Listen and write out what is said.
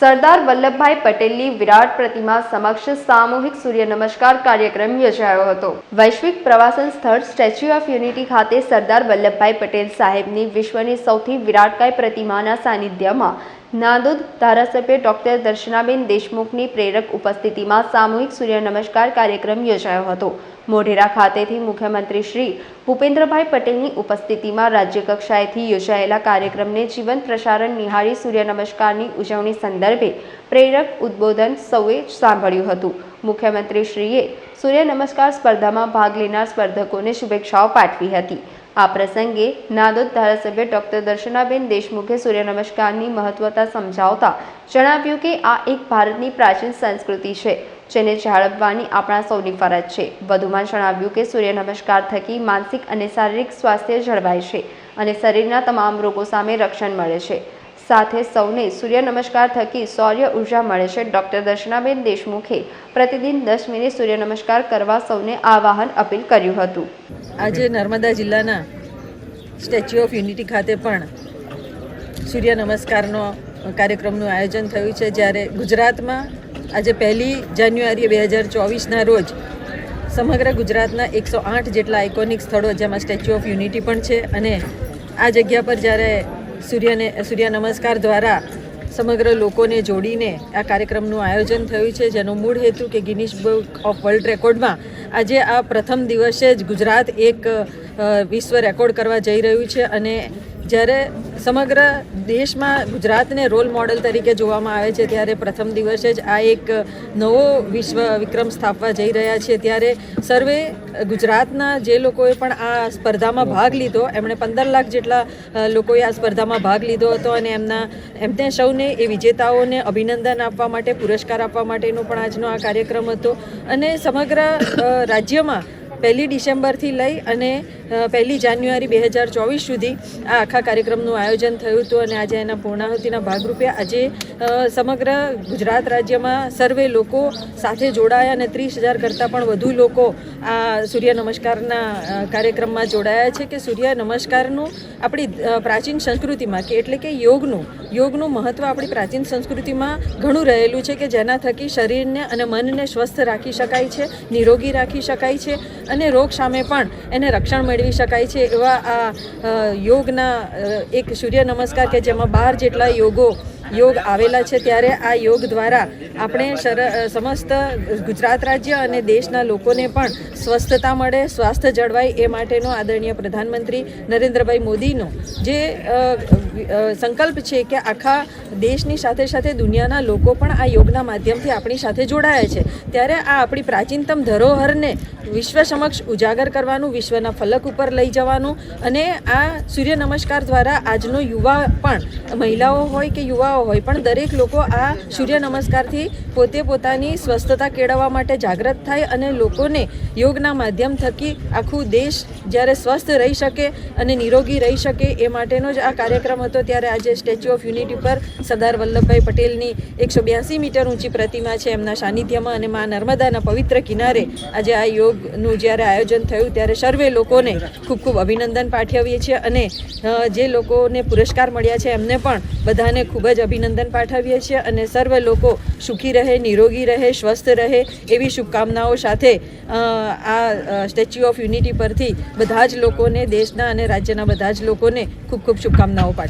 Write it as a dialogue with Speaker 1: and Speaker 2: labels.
Speaker 1: સરદાર વલ્લભભાઈ પટેલની વિરાટ પ્રતિમા સમક્ષ સામૂહિક સૂર્ય નમસ્કાર કાર્યક્રમ યોજાયો હતો. વૈશ્વિક પ્રવાસન સ્થળ સ્ટેચ્યુ ઓફ યુનિટી ખાતે સરદાર વલ્લભભાઈ પટેલ સાહેબની વિશ્વની સૌથી વિરાટકાય પ્રતિમાના સાનિધ્યમાં નાંદોદ ધારાસભ્ય ડોક્ટર દર્શનાબેન દેશમુખની પ્રેરક ઉપસ્થિતિમાં સામૂહિક સૂર્ય નમસ્કાર કાર્યક્રમ યોજાયો હતો. મોઢેરા ખાતેથી મુખ્યમંત્રી શ્રી ભૂપેન્દ્રભાઈ પટેલની ઉપસ્થિતિમાં રાજ્યકક્ષાએથી યોજાયેલા કાર્યક્રમને જીવંત પ્રસારણ નિહાળી સૂર્ય નમસ્કારની ઉજવણી સંદર્ભે પ્રેરક ઉદ્બોધન સૌએ સાંભળ્યું હતું. મુખ્યમંત્રીશ્રીએ સૂર્ય નમસ્કાર સ્પર્ધામાં ભાગ લેનાર સ્પર્ધકોને શુભેચ્છાઓ પાઠવી હતી. આ પ્રસંગે નાદોદ ધારાસભ્ય ડોક્ટર દર્શનાબેન દેશમુખે સૂર્ય નમસ્કારની મહત્વતા સમજાવતા જણાવ્યું કે આ એક ભારતની પ્રાચીન સંસ્કૃતિ છે, જેને જાળવવાની આપણા સૌની ફરજ છે. વધુમાં જણાવ્યું કે સૂર્ય નમસ્કાર થકી માનસિક અને શારીરિક સ્વાસ્થ્ય જળવાય છે અને શરીરના તમામ રોગો સામે રક્ષણ મળે છે. સાથે સૌને સૂર્ય નમસ્કાર થકી સૌર્ય ઊર્જા મળે છે. ડોક્ટર દર્શનાબેન દેશમુખે પ્રતિદિન દસ મિનિટ સૂર્ય નમસ્કાર કરવા સૌને આવાહન અપીલ કર્યું હતું.
Speaker 2: આજે નર્મદા જિલ્લાના સ્ટેચ્યુ ઓફ યુનિટી ખાતે પણ સૂર્ય નમસ્કારનો કાર્યક્રમનું આયોજન થયું છે. જ્યારે ગુજરાતમાં આજે પહેલી જાન્યુઆરી બે હજાર ચોવીસના રોજ સમગ્ર ગુજરાતના એકસો આઠ જેટલા આઇકોનિક સ્થળો જેમાં સ્ટેચ્યુ ઓફ યુનિટી પણ છે અને આ જગ્યા પર જ્યારે સૂર્યને, સૂર્ય નમસ્કાર દ્વારા સમગ્ર લોકોને જોડીને આ કાર્યક્રમનું આયોજન થયું છે, જેનો મૂળ હેતુ કે ગિનિશ બુક ઓફ વર્લ્ડ રેકોર્ડમાં આજે આ પ્રથમ દિવસે જ ગુજરાત એક વિશ્વ રેકોર્ડ કરવા જઈ રહ્યું છે અને જ્યારે સમગ્ર દેશમાં ગુજરાતને રોલ મોડલ તરીકે જોવામાં આવે છે, ત્યારે પ્રથમ દિવસે જ આ એક નવો વિશ્વ વિક્રમ સ્થાપવા જઈ રહ્યા છે ત્યારે સર્વે ગુજરાતના જે લોકોએ પણ આ સ્પર્ધામાં ભાગ લીધો, એમણે પંદર લાખ જેટલા લોકોએ આ સ્પર્ધામાં ભાગ લીધો હતો અને એમના, એમને સૌને એ વિજેતાઓને અભિનંદન આપવા માટે, પુરસ્કાર આપવા માટેનો પણ આજનો આ કાર્યક્રમ હતો. અને સમગ્ર રાજ્યમાં પહેલી ડિસેમ્બરથી લઈ અને પહેલી જાન્યુઆરી બે હજાર ચોવીસ સુધી આ આખા કાર્યક્રમનું આયોજન થયું હતું અને આજે એના પૂર્ણાહુતિના ભાગરૂપે આજે સમગ્ર ગુજરાત રાજ્યમાં સર્વે લોકો સાથે જોડાયા અને ત્રીસ હજાર કરતાં પણ વધુ લોકો આ સૂર્ય નમસ્કારના કાર્યક્રમમાં જોડાયા છે કે સૂર્ય નમસ્કારનું આપણી પ્રાચીન સંસ્કૃતિમાં કે એટલે કે યોગનું યોગનું મહત્ત્વ આપણી પ્રાચીન સંસ્કૃતિમાં ઘણું રહેલું છે કે જેના થકી શરીરને અને મનને સ્વસ્થ રાખી શકાય છે, નિરોગી રાખી શકાય છે. અને રોગ સામે પણ એને રક્ષણ મેળવી શકાય છે એવા આ યોગના એક સૂર્ય નમસ્કાર કે જેમાં બાર જેટલા યોગો, યોગ આવેલા છે ત્યારે આ યોગ દ્વારા આપણે સર સમસ્ત ગુજરાત રાજ્ય અને દેશના લોકોને પણ સ્વસ્થતા મળે, સ્વાસ્થ્ય જળવાય એ માટેનો આદરણીય પ્રધાનમંત્રી નરેન્દ્રભાઈ મોદીનો જે સંકલ્પ છે કે આખા દેશની સાથે સાથે દુનિયાના લોકો પણ આ યોગના માધ્યમથી આપણી સાથે જોડાયા છે. ત્યારે આ આપણી પ્રાચીનતમ ધરોહરને વિશ્વ સમક્ષ ઉજાગર કરવાનું, વિશ્વના ફલક ઉપર લઈ જવાનું અને આ સૂર્ય નમસ્કાર દ્વારા આજનો યુવા પણ, મહિલાઓ હોય કે યુવાઓ હોય પણ દરેક લોકો આ સૂર્ય નમસ્કારથી પોતે પોતાની સ્વસ્થતા કેળવવા માટે જાગૃત થાય અને લોકોને યોગના માધ્યમ થકી આખું દેશ જ્યારે સ્વસ્થ રહી શકે અને નિરોગી રહી શકે એ માટેનો જ આ કાર્યક્રમ હતો ત્યારે આજે સ્ટેચ્યુ ઓફ યુનિટી પર સરદાર વલ્લભભાઈ પટેલની એકસો બ્યાસી મીટર ઊંચી પ્રતિમા છે એમના સાનિધ્યમાં અને મા નર્મદાના પવિત્ર કિનારે આજે આ યોગનું જ્યારે આયોજન થયું ત્યારે સર્વે લોકોને ખૂબ ખૂબ અભિનંદન પાઠવીએ છીએ અને જે લોકોને પુરસ્કાર મળ્યા છે એમને પણ બધાને ખૂબ જ અભિનંદન પાઠવીએ છીએ અને સર્વ લોકો સુખી રહે, નિરોગી રહે, સ્વસ્થ રહે એવી શુભકામનાઓ સાથે આ સ્ટેચ્યુ ઓફ યુનિટી પરથી બધા જ લોકોને, દેશના અને રાજ્યના બધા જ લોકોને ખૂબ ખૂબ શુભકામનાઓ પાઠવું